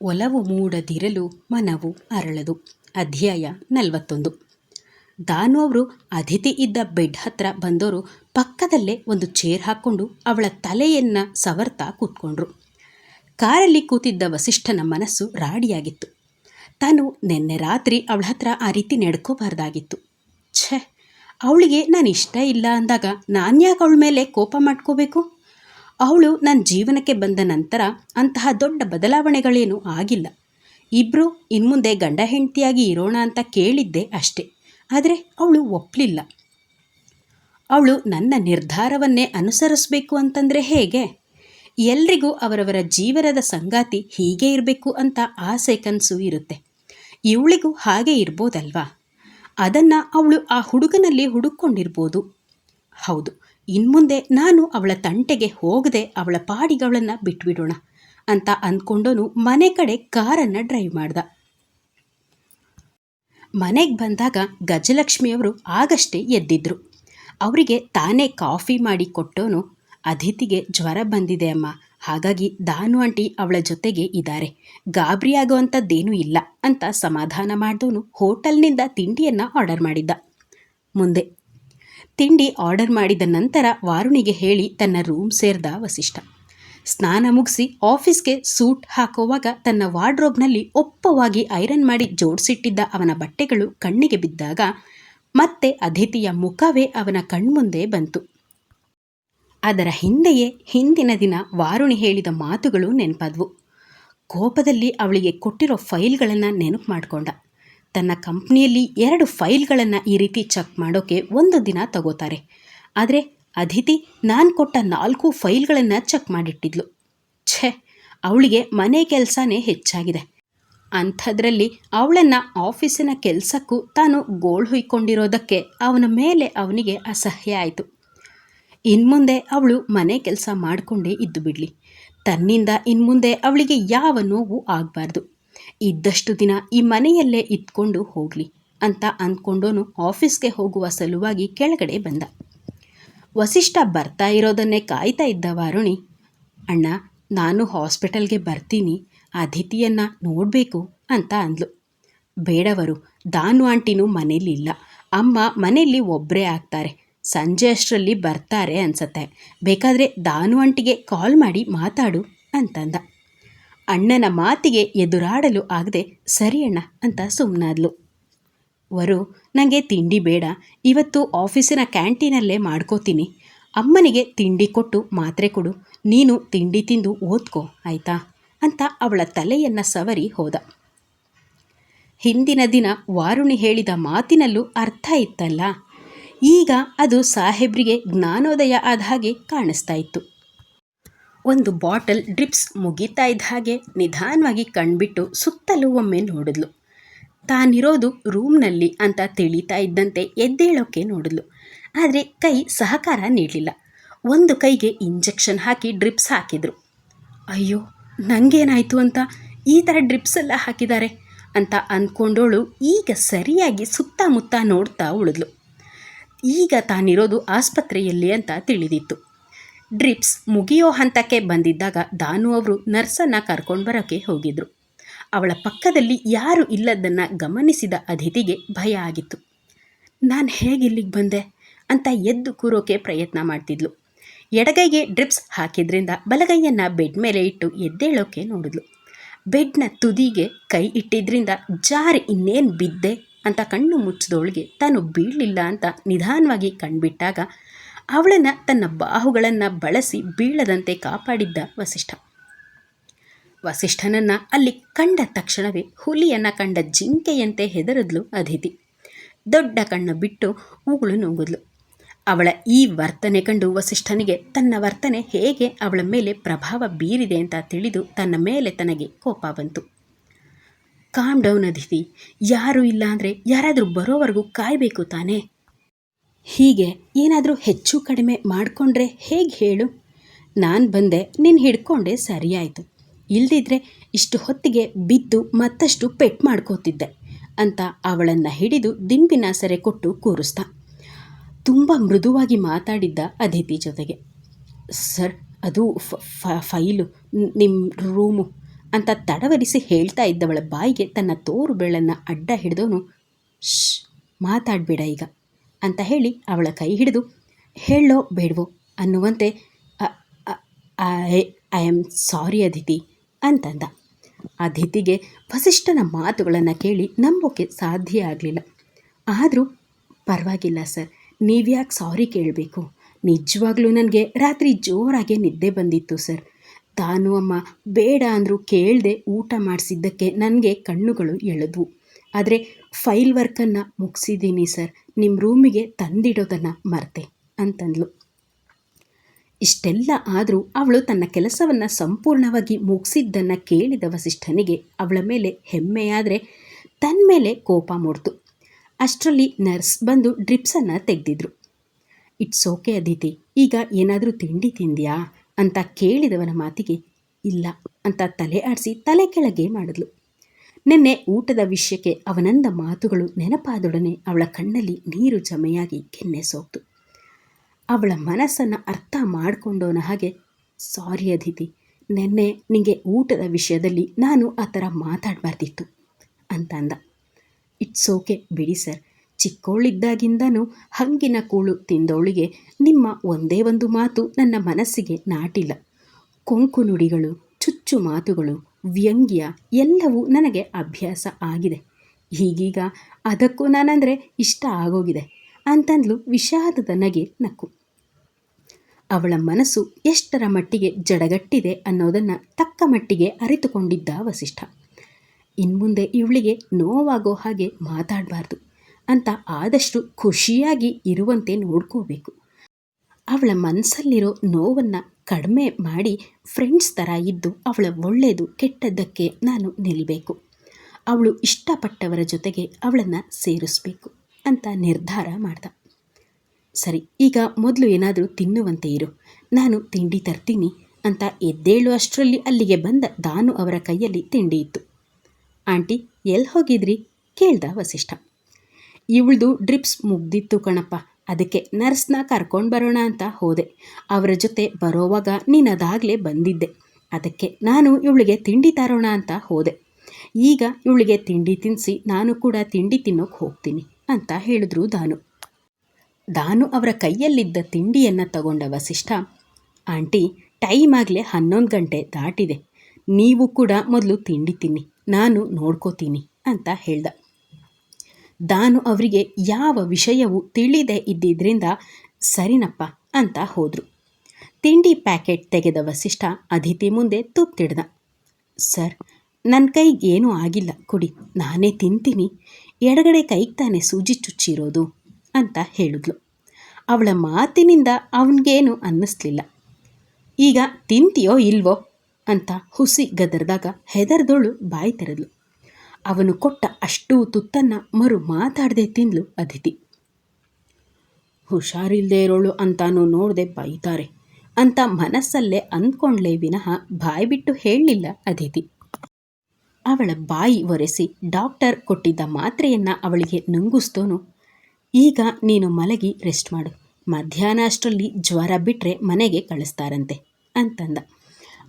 ಒಲವು ಮೂಡದಿರಲು ಮನವು ಅರಳದು. ಅಧ್ಯಾಯ ನಲವತ್ತೊಂದು. ದಾನು ಅವರು ಅತಿಥಿ ಇದ್ದ ಬೆಡ್ ಹತ್ರ ಬಂದವರು ಪಕ್ಕದಲ್ಲೇ ಒಂದು ಚೇರ್ ಹಾಕ್ಕೊಂಡು ಅವಳ ತಲೆಯನ್ನು ಸವರ್ತಾ ಕೂತ್ಕೊಂಡ್ರು. ಕಾರಲ್ಲಿ ಕೂತಿದ್ದ ವಸಿಷ್ಠನ ಮನಸ್ಸು ರಾಡಿಯಾಗಿತ್ತು. ತಾನು ನಿನ್ನೆ ರಾತ್ರಿ ಅವಳ ಹತ್ರ ಆ ರೀತಿ ನಡ್ಕೋಬಾರ್ದಾಗಿತ್ತು. ಛೇ, ಅವಳಿಗೆ ನಾನು ಇಷ್ಟ ಇಲ್ಲ ಅಂದಾಗ ನಾನು ಯಾಕೆ ಅವಳ ಮೇಲೆ ಕೋಪ ಮಾಡ್ಕೋಬೇಕು? ಅವಳು ನನ್ನ ಜೀವನಕ್ಕೆ ಬಂದ ನಂತರ ಅಂತಹ ದೊಡ್ಡ ಬದಲಾವಣೆಗಳೇನೂ ಆಗಿಲ್ಲ. ಇಬ್ಬರು ಇನ್ಮುಂದೆ ಗಂಡ ಹೆಂಡತಿಯಾಗಿ ಇರೋಣ ಅಂತ ಕೇಳಿದ್ದೆ ಅಷ್ಟೆ. ಆದರೆ ಅವಳು ಒಪ್ಪಲಿಲ್ಲ ಅವಳು ನನ್ನ ನಿರ್ಧಾರವನ್ನೇ ಅನುಸರಿಸಬೇಕು ಅಂತಂದರೆ ಹೇಗೆ? ಎಲ್ರಿಗೂ ಅವರವರ ಜೀವನದ ಸಂಗಾತಿ ಹೀಗೆ ಇರಬೇಕು ಅಂತ ಆಸೆ ಕನಸು ಇರುತ್ತೆ. ಇವಳಿಗೂ ಹಾಗೆ ಇರ್ಬೋದಲ್ವಾ? ಅದನ್ನು ಅವಳು ಆ ಹುಡುಗನಲ್ಲಿ ಹುಡುಕೊಂಡಿರ್ಬೋದು ಹೌದು ಇನ್ಮುಂದೆ ನಾನು ಅವಳ ತಂಟೆಗೆ ಹೋಗದೆ ಅವಳ ಪಾಡಿಗಳನ್ನ ಬಿಟ್ಬಿಡೋಣ ಅಂತ ಅಂದ್ಕೊಂಡೋನು ಮನೆ ಕಡೆ ಕಾರನ್ನು ಡ್ರೈವ್ ಮಾಡ್ದ. ಮನೆಗೆ ಬಂದಾಗ ಗಜಲಕ್ಷ್ಮಿಯವರು ಆಗಷ್ಟೇ ಎದ್ದಿದ್ರು. ಅವರಿಗೆ ತಾನೇ ಕಾಫಿ ಮಾಡಿ ಕೊಟ್ಟೋನು. ಅದಿತಿಗೆ ಜ್ವರ ಬಂದಿದೆ ಅಮ್ಮ. ಹಾಗಾಗಿ ದಾನು ಆಂಟಿ ಅವಳ ಜೊತೆಗೆ ಇದ್ದಾರೆ. ಗಾಬರಿ ಇಲ್ಲ ಅಂತ ಸಮಾಧಾನ ಮಾಡಿದವನು ಹೋಟೆಲ್ನಿಂದ ತಿಂಡಿಯನ್ನು ಆರ್ಡರ್ ಮಾಡಿದ್ದ. ಮುಂದೆ ತಿಂಡಿ ಆರ್ಡರ್ ಮಾಡಿದ ನಂತರ ವಾರುಣಿಗೆ ಹೇಳಿ ತನ್ನ ರೂಮ್ ಸೇರ್ದ ವಸಿಷ್ಠ. ಸ್ನಾನ ಮುಗಿಸಿ ಆಫೀಸ್ಗೆ ಸೂಟ್ ಹಾಕುವಾಗ ತನ್ನ ವಾರ್ಡ್ರೋಬ್ನಲ್ಲಿ ಒಪ್ಪವಾಗಿ ಐರನ್ ಮಾಡಿ ಜೋಡಿಸಿಟ್ಟಿದ್ದ ಅವನ ಬಟ್ಟೆಗಳು ಕಣ್ಣಿಗೆ ಬಿದ್ದಾಗ ಮತ್ತೆ ಅದಿತಿಯ ಮುಖವೇ ಅವನ ಕಣ್ಮುಂದೆ ಬಂತು. ಅದರ ಹಿಂದೆಯೇ ಹಿಂದಿನ ದಿನ ವಾರುಣಿ ಹೇಳಿದ ಮಾತುಗಳು ನೆನಪಾದ್ವು. ಕೋಪದಲ್ಲಿ ಅವಳಿಗೆ ಕೊಟ್ಟಿರೋ ಫೈಲ್ಗಳನ್ನು ನೆನಪು ಮಾಡಿಕೊಂಡ. ತನ್ನ ಕಂಪ್ನಿಯಲ್ಲಿ ಎರಡು ಫೈಲ್ಗಳನ್ನು ಈ ರೀತಿ ಚೆಕ್ ಮಾಡೋಕ್ಕೆ ಒಂದು ದಿನ ತಗೋತಾರೆ. ಆದರೆ ಅದಿತಿ ನಾನು ಕೊಟ್ಟ ನಾಲ್ಕು ಫೈಲ್ಗಳನ್ನು ಚೆಕ್ ಮಾಡಿಟ್ಟಿದ್ಲು. ಛೇ, ಅವಳಿಗೆ ಮನೆ ಕೆಲಸನೇ ಹೆಚ್ಚಾಗಿದೆ. ಅಂಥದ್ರಲ್ಲಿ ಅವಳನ್ನು ಆಫೀಸಿನ ಕೆಲಸಕ್ಕೂ ತಾನು ಗೋಳು ಹುಯ್ಕೊಂಡಿರೋದಕ್ಕೆ ಅವನ ಮೇಲೆ ಅವನಿಗೆ ಅಸಹ್ಯ ಆಯಿತು. ಇನ್ಮುಂದೆ ಅವಳು ಮನೆ ಕೆಲಸ ಮಾಡಿಕೊಂಡೇ ಇದ್ದು ಬಿಡಲಿ ತನ್ನಿಂದ ಇನ್ಮುಂದೆ ಅವಳಿಗೆ ಯಾವ ನೋವು ಆಗಬಾರ್ದು. ಇದ್ದಷ್ಟು ದಿನ ಈ ಮನೆಯಲ್ಲೇ ಇದ್ಕೊಂಡು ಹೋಗಲಿ ಅಂತ ಅಂದ್ಕೊಂಡೋನು ಆಫೀಸ್ಗೆ ಹೋಗುವ ಸಲುವಾಗಿ ಕೆಳಗಡೆ ಬಂದ. ವಸಿಷ್ಠ ಬರ್ತಾ ಇರೋದನ್ನೇ ಕಾಯ್ತಾ ಇದ್ದ ವಾರುಣಿ, ಅಣ್ಣ, ನಾನು ಹಾಸ್ಪಿಟಲ್ಗೆ ಬರ್ತೀನಿ, ಅತಿಥಿಯನ್ನು ನೋಡಬೇಕು ಅಂತ ಅಂದ್ಲು. ಬೇಡವರು, ದಾನು ಆಂಟಿನೂ ಮನೇಲಿಲ್ಲ. ಅಮ್ಮ ಮನೆಯಲ್ಲಿ ಒಬ್ಬರೇ ಆಗ್ತಾರೆ. ಸಂಜೆ ಅಷ್ಟರಲ್ಲಿ ಬರ್ತಾರೆ ಅನ್ಸತ್ತೆ. ಬೇಕಾದರೆ ದಾನು ಆಂಟಿಗೆ ಕಾಲ್ ಮಾಡಿ ಮಾತಾಡು ಅಂತಂದ. ಅಣ್ಣನ ಮಾತಿಗೆ ಎದುರಾಡಲು ಆಗದೆ, ಸರಿ ಅಣ್ಣ ಅಂತ ಸುಮ್ಮನಾದ್ಲು ವರು ನನಗೆ ತಿಂಡಿ ಬೇಡ. ಇವತ್ತು ಆಫೀಸಿನ ಕ್ಯಾಂಟೀನಲ್ಲೇ ಮಾಡ್ಕೋತೀನಿ. ಅಮ್ಮನಿಗೆ ತಿಂಡಿ ಕೊಟ್ಟು ಮಾತ್ರೆ ಕೊಡು. ನೀನು ತಿಂಡಿ ತಿಂದು ಓದ್ಕೋ, ಆಯ್ತಾ? ಅಂತ ಅವಳ ತಲೆಯನ್ನು ಸವರಿ ಹೋದ. ಹಿಂದಿನ ದಿನ ವಾರುಣಿ ಹೇಳಿದ ಮಾತಿನಲ್ಲೂ ಅರ್ಥ ಇತ್ತಲ್ಲ. ಈಗ ಅದು ಸಾಹೇಬ್ರಿಗೆ ಜ್ಞಾನೋದಯ ಆದ ಹಾಗೆ ಕಾಣಿಸ್ತಾ ಇತ್ತು. ಒಂದು ಬಾಟಲ್ ಡ್ರಿಪ್ಸ್ ಮುಗೀತಾ ಇದ್ದ ಹಾಗೆ ನಿಧಾನವಾಗಿ ಕಣ್ಬಿಟ್ಟು ಸುತ್ತಲೂ ಒಮ್ಮೆ ನೋಡಿದ್ಲು. ತಾನಿರೋದು ರೂಮ್ನಲ್ಲಿ ಅಂತ ತಿಳಿತಾ ಇದ್ದಂತೆ ಎದ್ದೇಳೋಕೆ ನೋಡಿದ್ಲು. ಆದರೆ ಕೈ ಸಹಕಾರ ನೀಡಲಿಲ್ಲ. ಒಂದು ಕೈಗೆ ಇಂಜೆಕ್ಷನ್ ಹಾಕಿ ಡ್ರಿಪ್ಸ್ ಹಾಕಿದರು. ಅಯ್ಯೋ ನನಗೇನಾಯಿತು ಅಂತ ಈ ಥರ ಡ್ರಿಪ್ಸ್ ಎಲ್ಲ ಹಾಕಿದ್ದಾರೆ ಅಂತ ಅಂದ್ಕೊಂಡೋಳು ಈಗ ಸರಿಯಾಗಿ ಸುತ್ತಮುತ್ತ ನೋಡ್ತಾ ಉಳಿದ್ಲು. ಈಗ ತಾನಿರೋದು ಆಸ್ಪತ್ರೆಯಲ್ಲಿ ಅಂತ ತಿಳಿದಿತ್ತು. ಡ್ರಿಪ್ಸ್ ಮುಗಿಯೋ ಹಂತಕ್ಕೆ ಬಂದಿದ್ದಾಗ ದಾನು ಅವರು ನರ್ಸನ್ನು ಕರ್ಕೊಂಡು ಬರೋಕ್ಕೆ ಹೋಗಿದ್ರು. ಅವಳ ಪಕ್ಕದಲ್ಲಿ ಯಾರು ಇಲ್ಲದನ್ನು ಗಮನಿಸಿದ ಅತಿಥಿಗೆ ಭಯ ಆಗಿತ್ತು. ನಾನು ಹೇಗೆ ಇಲ್ಲಿಗೆ ಬಂದೆ? ಅಂತ ಎದ್ದು ಕೂರೋಕೆ ಪ್ರಯತ್ನ ಮಾಡ್ತಿದ್ಲು. ಎಡಗೈಗೆ ಡ್ರಿಪ್ಸ್ ಹಾಕಿದ್ರಿಂದ ಬಲಗೈಯನ್ನು ಬೆಡ್ ಮೇಲೆ ಇಟ್ಟು ಎದ್ದೇಳೋಕೆ ನೋಡಿದ್ಲು. ಬೆಡ್ನ ತುದಿಗೆ ಕೈ ಇಟ್ಟಿದ್ರಿಂದ, ಜಾರಿ ಇನ್ನೇನು ಬಿದ್ದೆ? ಅಂತ ಕಣ್ಣು ಮುಚ್ಚಿದೋಳಿಗೆ ತಾನು ಬೀಳಲಿಲ್ಲ ಅಂತ ನಿಧಾನವಾಗಿ ಕಣ್ಬಿಟ್ಟಾಗ ಅವಳನ್ನು ತನ್ನ ಬಾಹುಗಳನ್ನು ಬಳಸಿ ಬೀಳದಂತೆ ಕಾಪಾಡಿದ್ದ ವಸಿಷ್ಠ. ವಸಿಷ್ಠನನ್ನು ಅಲ್ಲಿ ಕಂಡ ತಕ್ಷಣವೇ ಹುಲಿಯನ್ನು ಕಂಡ ಜಿಂಕೆಯಂತೆ ಹೆದರಿದ್ಲು ಅದಿತಿ. ದೊಡ್ಡ ಕಣ್ಣು ಬಿಟ್ಟು ಉಗುಳು ನುಂಗಿದ್ಲು. ಅವಳ ಈ ವರ್ತನೆ ಕಂಡು ವಸಿಷ್ಠನಿಗೆ ತನ್ನ ವರ್ತನೆ ಹೇಗೆ ಅವಳ ಮೇಲೆ ಪ್ರಭಾವ ಬೀರಿದೆ ಅಂತ ತಿಳಿದು ತನ್ನ ಮೇಲೆ ತನಗೆ ಕೋಪ ಬಂತು. Calm down Aditi. ಯಾರೂ ಇಲ್ಲ ಅಂದರೆ ಯಾರಾದರೂ ಬರೋವರೆಗೂ ಕಾಯಬೇಕು ತಾನೇ. ಹೀಗೆ ಏನಾದರೂ ಹೆಚ್ಚು ಕಡಿಮೆ ಮಾಡಿಕೊಂಡ್ರೆ ಹೇಗೆ ಹೇಳು? ನಾನು ಬಂದೆ, ನೀನು ಹಿಡ್ಕೊಂಡೆ ಸರಿಯಾಯಿತು. ಇಲ್ದಿದ್ರೆ ಇಷ್ಟು ಹೊತ್ತಿಗೆ ಬಿದ್ದು ಮತ್ತಷ್ಟು ಪೆಟ್ ಮಾಡ್ಕೋತಿದ್ದೆ ಅಂತ ಅವಳನ್ನು ಹಿಡಿದು ದಿಂಬಿನ ಸರೆ ಕೊಟ್ಟು ಕೂರಿಸ್ದ ತುಂಬ ಮೃದುವಾಗಿ ಮಾತಾಡಿದ್ದ ಅದಿತಿ ಜೊತೆಗೆ. ಸರ್, ಅದು ಫೈಲು ನಿಮ್ಮ ರೂಮು ಅಂತ ತಡವರಿಸಿ ಹೇಳ್ತಾ ಇದ್ದವಳ ಬಾಯಿಗೆ ತನ್ನ ತೋರು ಬೆಳ್ಳನ್ನು ಅಡ್ಡ ಹಿಡಿದೋನು ಶ್ ಮಾತಾಡಬೇಡ ಈಗ. ಅಂತ ಹೇಳಿ ಅವಳ ಕೈ ಹಿಡಿದು, ಹೇಳೋ ಬೇಡವೋ ಅನ್ನುವಂತೆ ಐ ಆಮ್ ಸಾರಿ ಅದಿತಿ ಅಂತಂದ. ಅದಿತಿಗೆ ವಸಿಷ್ಠನ ಮಾತುಗಳನ್ನು ಕೇಳಿ ನಂಬೋಕೆ ಸಾಧ್ಯ ಆಗಲಿಲ್ಲ. ಆದರೂ, ಪರವಾಗಿಲ್ಲ ಸರ್, ನೀವ್ಯಾಕೆ ಸಾರಿ ಕೇಳಬೇಕು? ನಿಜವಾಗ್ಲೂ ನನಗೆ ರಾತ್ರಿ ಜೋರಾಗೆ ನಿದ್ದೆ ಬಂದಿತ್ತು ಸರ್. ತಾನು ಅಮ್ಮ ಬೇಡ ಅಂದರೂ ಕೇಳದೆ ಊಟ ಮಾಡಿಸಿದ್ದಕ್ಕೆ ನನಗೆ ಕಣ್ಣುಗಳು ಎಳೆದ್ವು. ಆದರೆ ಫೈಲ್ ವರ್ಕನ್ನು ಮುಗಿಸಿದ್ದೀನಿ ಸರ್. ನಿಮ್ಮ ರೂಮಿಗೆ ತಂದಿಡೋದನ್ನು ಮರ್ತೆ ಅಂತಂದ್ಲು. ಇಷ್ಟೆಲ್ಲ ಆದರೂ ಅವಳು ತನ್ನ ಕೆಲಸವನ್ನು ಸಂಪೂರ್ಣವಾಗಿ ಮುಗಿಸಿದ್ದನ್ನು ಕೇಳಿದ ವಸಿಷ್ಠನಿಗೆ ಅವಳ ಮೇಲೆ ಹೆಮ್ಮೆಯಾದರೆ ತನ್ನ ಮೇಲೆ ಕೋಪ ಮೂಡ್ತು. ಅಷ್ಟರಲ್ಲಿ ನರ್ಸ್ ಬಂದು ಡ್ರಿಪ್ಸನ್ನು ತೆಗೆದಿದ್ರು. ಇಟ್ಸ್ ಓಕೆ ಅದಿತಿ, ಈಗ ಏನಾದರೂ ತಿಂಡಿ ತಿಂದ್ಯಾ? ಅಂತ ಕೇಳಿದವನ ಮಾತಿಗೆ, ಇಲ್ಲ, ಅಂತ ತಲೆ ಆಡಿಸಿ ತಲೆ ಕೆಳಗೆ ಮಾಡಿದ್ಲು. ನಿನ್ನೆ ಊಟದ ವಿಷಯಕ್ಕೆ ಅವನಂದ ಮಾತುಗಳು ನೆನಪಾದೊಡನೆ ಅವಳ ಕಣ್ಣಲ್ಲಿ ನೀರು ಜಮೆಯಾಗಿ ಕೆನ್ನೆ ಸೋಕ್ತು ಅವಳ ಮನಸ್ಸನ್ನು ಅರ್ಥ ಮಾಡಿಕೊಂಡೋನ ಹಾಗೆ, ಸಾರಿ ಅದಿತಿ, ನಿನ್ನೆ ನಿಮಗೆ ಊಟದ ವಿಷಯದಲ್ಲಿ ನಾನು ಆ ಥರ ಮಾತಾಡಬಾರ್ದಿತ್ತು ಅಂತ ಅಂದ ಇಟ್ಸ್ ಓಕೆ ಬಿಡಿ ಸರ್ ಚಿಕ್ಕವಳಿದ್ದಾಗಿಂದನೂ ಹಂಗಿನ ಕೂಳು ತಿಂದವಳಿಗೆ ನಿಮ್ಮ ಒಂದೇ ಒಂದು ಮಾತು ನನ್ನ ಮನಸ್ಸಿಗೆ ನಾಟಿಲ್ಲ. ಕೊಂಕು ನುಡಿಗಳು, ಚುಚ್ಚು ಮಾತುಗಳು ವ್ಯಂಗ್ಯ ಎಲ್ಲವೂ ನನಗೆ ಅಭ್ಯಾಸ ಆಗಿದೆ. ಹೀಗೀಗ ಅದಕ್ಕೂ ನಾನಂದರೆ ಇಷ್ಟ ಆಗೋಗಿದೆ ಅಂತಂದ್ಲು ವಿಷಾದದ ನಗೆ ನಕ್ಕು. ಅವಳ ಮನಸ್ಸು ಎಷ್ಟರ ಮಟ್ಟಿಗೆ ಜಡಗಟ್ಟಿದೆ ಅನ್ನೋದನ್ನು ತಕ್ಕ ಮಟ್ಟಿಗೆ ಅರಿತುಕೊಂಡಿದ್ದ ವಸಿಷ್ಠ. ಇನ್ಮುಂದೆ ಇವಳಿಗೆ ನೋವಾಗೋ ಹಾಗೆ ಮಾತಾಡಬಾರ್ದು ಅಂತ ಆದಷ್ಟು ಖುಷಿಯಾಗಿ ಇರುವಂತೆ ನೋಡ್ಕೋಬೇಕು. ಅವಳ ಮನಸ್ಸಲ್ಲಿರೋ ನೋವನ್ನು ಕಡಿಮೆ ಮಾಡಿ ಫ್ರೆಂಡ್ಸ್ ಥರ ಇದ್ದು ಅವಳ ಒಳ್ಳೆಯದು ಕೆಟ್ಟದ್ದಕ್ಕೆ ನಾನು ನಿಲ್ಲಬೇಕು ಅವಳು ಇಷ್ಟಪಟ್ಟವರ ಜೊತೆಗೆ ಅವಳನ್ನು ಸೇರಿಸ್ಬೇಕು ಅಂತ ನಿರ್ಧಾರ ಮಾಡ್ದ. ಸರಿ, ಈಗ ಮೊದಲು ಏನಾದರೂ ತಿನ್ನುವಂತೆ ಇರು. ನಾನು ತಿಂಡಿ ತರ್ತೀನಿ ಅಂತ ಎದ್ದೇಳು ಅಷ್ಟರಲ್ಲಿ ಅಲ್ಲಿಗೆ ಬಂದ ದಾನು ಅವರ ಕೈಯಲ್ಲಿ ತಿಂಡಿ ಇತ್ತು. ಆಂಟಿ ಎಲ್ಲಿ ಹೋಗಿದ್ರಿ? ಕೇಳ್ದ ವಸಿಷ್ಠ. ಇವಳ್ದು ಡ್ರಿಪ್ಸ್ ಮುಗ್ದಿತ್ತು ಕಣಪ್ಪ. ಅದಕ್ಕೆ ನರ್ಸ್ನ ಕರ್ಕೊಂಡು ಬರೋಣ ಅಂತ ಹೋದೆ. ಅವರ ಜೊತೆ ಬರೋವಾಗ ನೀನು ಬಂದಿದ್ದೆ. ಅದಕ್ಕೆ ನಾನು ಇವಳಿಗೆ ತಿಂಡಿ ತರೋಣ ಅಂತ ಹೋದೆ. ಈಗ ಇವಳಿಗೆ ತಿಂಡಿ ತಿನ್ನಿಸಿ ನಾನು ಕೂಡ ತಿಂಡಿ ತಿನ್ನೋಕೆ ಹೋಗ್ತೀನಿ ಅಂತ ಹೇಳಿದ್ರು ದಾನು. ದಾನು ಅವರ ಕೈಯಲ್ಲಿದ್ದ ತಿಂಡಿಯನ್ನು ತಗೊಂಡ ವಸಿಷ್ಠ, ಆಂಟಿ, ಟೈಮ್ ಆಗಲೇ ಹನ್ನೊಂದು ಗಂಟೆ ದಾಟಿದೆ. ನೀವು ಕೂಡ ಮೊದಲು ತಿಂಡಿ ತಿನ್ನಿ. ನಾನು ನೋಡ್ಕೋತೀನಿ ಅಂತ ಹೇಳ್ದ. ದಾನು ಅವರಿಗೆ ಯಾವ ವಿಷಯವೂ ತಿಳಿದೇ ಇದ್ದಿದ್ದರಿಂದ ಸರಿನಪ್ಪ ಅಂತ ಹೋದರು. ತಿಂಡಿ ಪ್ಯಾಕೆಟ್ ತೆಗೆದ ವಸಿಷ್ಠ ಅದಿತಿ ಮುಂದೆ ತುಪ್ತಿಡ್ದ. ಸರ್ ನನ್ನ ಕೈಗೆ ಏನೂ ಆಗಿಲ್ಲ, ಕುಡಿ, ನಾನೇ ತಿಂತೀನಿ. ಎಡಗಡೆ ಕೈಗೆ ತಾನೇ ಸೂಜಿ ಚುಚ್ಚಿರೋದು ಅಂತ ಹೇಳಿದ್ಲು. ಅವಳ ಮಾತಿನಿಂದ ಅವನಿಗೇನು ಅನ್ನಿಸ್ಲಿಲ್ಲ. ಈಗ ತಿಂತೀಯೋ ಇಲ್ವೋ ಅಂತ ಹುಸಿ ಗದರ್ದಾಗ ಹೆದರ್ದೋಳು ಬಾಯಿ ತೆರೆದ್ಲು ಅವನು ಕೊಟ್ಟ ಅಷ್ಟೂ ತುತ್ತನ್ನು ಮರು ಮಾತಾಡದೆ ತಿಂದ್ಲು ಅದಿತಿ. ಹುಷಾರಿಲ್ಲದೆ ಇರೋಳು ಅಂತಾನು ನೋಡದೆ ಬೈತಾರೆ. ಅಂತ ಮನಸ್ಸಲ್ಲೇ ಅಂದ್ಕೊಂಡ್ಲೇ ವಿನಃ ಬಾಯಿ ಬಿಟ್ಟು ಹೇಳಲಿಲ್ಲ ಅದಿತಿ. ಅವಳ ಬಾಯಿ ಒರೆಸಿ ಡಾಕ್ಟರ್ ಕೊಟ್ಟಿದ್ದ ಮಾತ್ರೆಯನ್ನು ಅವಳಿಗೆ ನುಂಗಿಸ್ತೋನು. ಈಗ ನೀನು ಮಲಗಿ ರೆಸ್ಟ್ ಮಾಡು. ಮಧ್ಯಾಹ್ನ ಅಷ್ಟರಲ್ಲಿ ಜ್ವರ ಬಿಟ್ಟರೆ ಮನೆಗೆ ಕಳಿಸ್ತಾರಂತೆ ಅಂತಂದ.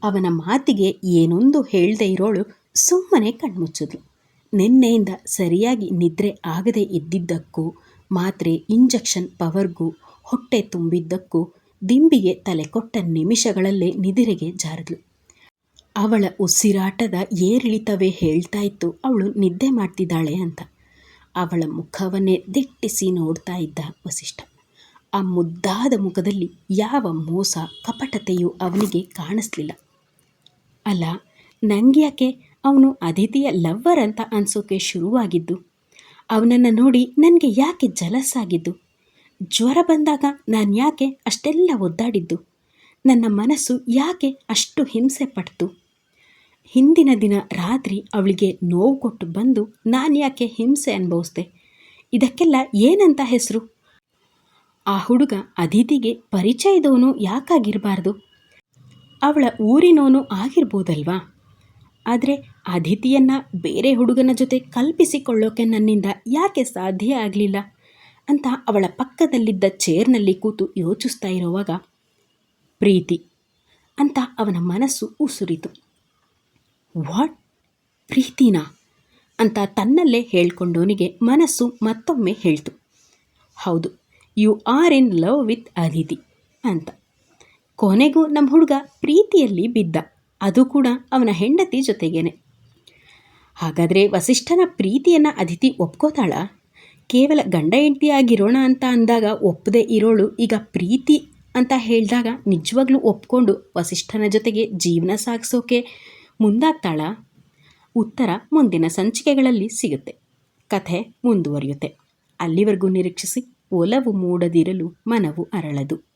ಅವನ ಮಾತಿಗೆ ಏನೊಂದು ಹೇಳದೆ ಇರೋಳು ಸುಮ್ಮನೆ ಕಣ್ಮುಚ್ಚಿದ್ಲು. ನಿನ್ನೆಯಿಂದ ಸರಿಯಾಗಿ ನಿದ್ರೆ ಆಗದೆ ಇದ್ದಿದ್ದಕ್ಕೂ, ಮಾತ್ರೆ, ಇಂಜೆಕ್ಷನ್ ಪವರ್ಗೂ, ಹೊಟ್ಟೆ ತುಂಬಿದ್ದಕ್ಕೂ ದಿಂಬಿಗೆ ತಲೆ ಕೊಟ್ಟ ನಿಮಿಷಗಳಲ್ಲೇ ನಿದಿರೆಗೆ ಜಾರಿದ್ಲು. ಅವಳ ಉಸಿರಾಟದ ಏರಿಳಿತವೇ ಹೇಳ್ತಾ ಇತ್ತು ಅವಳು ನಿದ್ದೆ ಮಾಡ್ತಿದ್ದಾಳೆ ಅಂತ. ಅವಳ ಮುಖವನ್ನೇ ದಿಟ್ಟಿಸಿ ನೋಡ್ತಾ ಇದ್ದ ವಸಿಷ್ಠ. ಆ ಮುದ್ದಾದ ಮುಖದಲ್ಲಿ ಯಾವ ಮೋಸ, ಕಪಟತೆಯೂ ಅವನಿಗೆ ಕಾಣಿಸ್ಲಿಲ್ಲ. ಅಲ್ಲ ಯಾಕೆ ಅವನು ಅದಿತಿಯ ಲವ್ವರ್ ಅಂತ ಅನ್ಸೋಕೆ ಶುರುವಾಗಿದ್ದು, ಅವನನ್ನು ನೋಡಿ ನನಗೆ ಯಾಕೆ ಜಲಸಾಗಿದ್ದು ಜ್ವರ ಬಂದಾಗ ನಾನು ಯಾಕೆ ಅಷ್ಟೆಲ್ಲ ಒದ್ದಾಡಿದ್ದು? ನನ್ನ ಮನಸ್ಸು ಯಾಕೆ ಅಷ್ಟು ಹಿಂಸೆ ಪಡ್ತು? ಹಿಂದಿನ ದಿನ ರಾತ್ರಿ ಅವಳಿಗೆ ನೋವು ಕೊಟ್ಟು ಬಂದು ನಾನು ಯಾಕೆ ಹಿಂಸೆ ಅನುಭವಿಸ್ದೆ? ಇದಕ್ಕೆಲ್ಲ ಏನಂತ ಹೆಸರು? ಆ ಹುಡುಗ ಅದಿತಿಗೆ ಪರಿಚಯದವನು ಯಾಕಾಗಿರಬಾರ್ದು? ಅವಳ ಊರಿನವನು ಆಗಿರ್ಬೋದಲ್ವಾ? ಆದರೆ ಅದಿತಿಯನ್ನು ಬೇರೆ ಹುಡುಗನ ಜೊತೆ ಕಲ್ಪಿಸಿಕೊಳ್ಳೋಕೆ ನನ್ನಿಂದ ಯಾಕೆ ಸಾಧ್ಯ ಆಗಲಿಲ್ಲ ಅಂತ ಅವಳ ಪಕ್ಕದಲ್ಲಿದ್ದ ಚೇರ್ನಲ್ಲಿ ಕೂತು ಯೋಚಿಸ್ತಾ ಇರುವಾಗ, ಪ್ರೀತಿ ಅಂತ ಅವನ ಮನಸ್ಸು ಉಸುರಿತು. ವಾಟ್? ಪ್ರೀತಿನಾ? ಅಂತ ತನ್ನಲ್ಲೇ ಹೇಳ್ಕೊಂಡವನಿಗೆ ಮನಸ್ಸು ಮತ್ತೊಮ್ಮೆ ಹೇಳ್ತು. ಹೌದು you are in love with Aditi ಅಂತ. ಕೊನೆಗೂ ನಮ್ಮ ಹುಡುಗ ಪ್ರೀತಿಯಲ್ಲಿ ಬಿದ್ದ. ಅದು ಕೂಡ ಅವನ ಹೆಂಡತಿ ಜೊತೆಗೇನೆ. ಹಾಗಾದರೆ ವಸಿಷ್ಠನ ಪ್ರೀತಿಯನ್ನು ಅದಿತಿ ಒಪ್ಕೋತಾಳ? ಕೇವಲ ಗಂಡ ಹೆಂಡತಿಯಾಗಿರೋಣ ಅಂತ ಅಂದಾಗ ಒಪ್ಪದೆ ಇರೋಳು ಈಗ ಪ್ರೀತಿ ಅಂತ ಹೇಳಿದಾಗ ನಿಜವಾಗ್ಲೂ ಒಪ್ಕೊಂಡು ವಸಿಷ್ಠನ ಜೊತೆಗೆ ಜೀವನ ಸಾಗಿಸೋಕೆ ಮುಂದಾಗ್ತಾಳ? ಉತ್ತರ ಮುಂದಿನ ಸಂಚಿಕೆಗಳಲ್ಲಿ ಸಿಗುತ್ತೆ. ಕಥೆ ಮುಂದುವರಿಯುತ್ತೆ. ಅಲ್ಲಿವರೆಗೂ ನಿರೀಕ್ಷಿಸಿ ಒಲವು ಮೂಡದಿರಲು ಮನವು ಅರಳದು.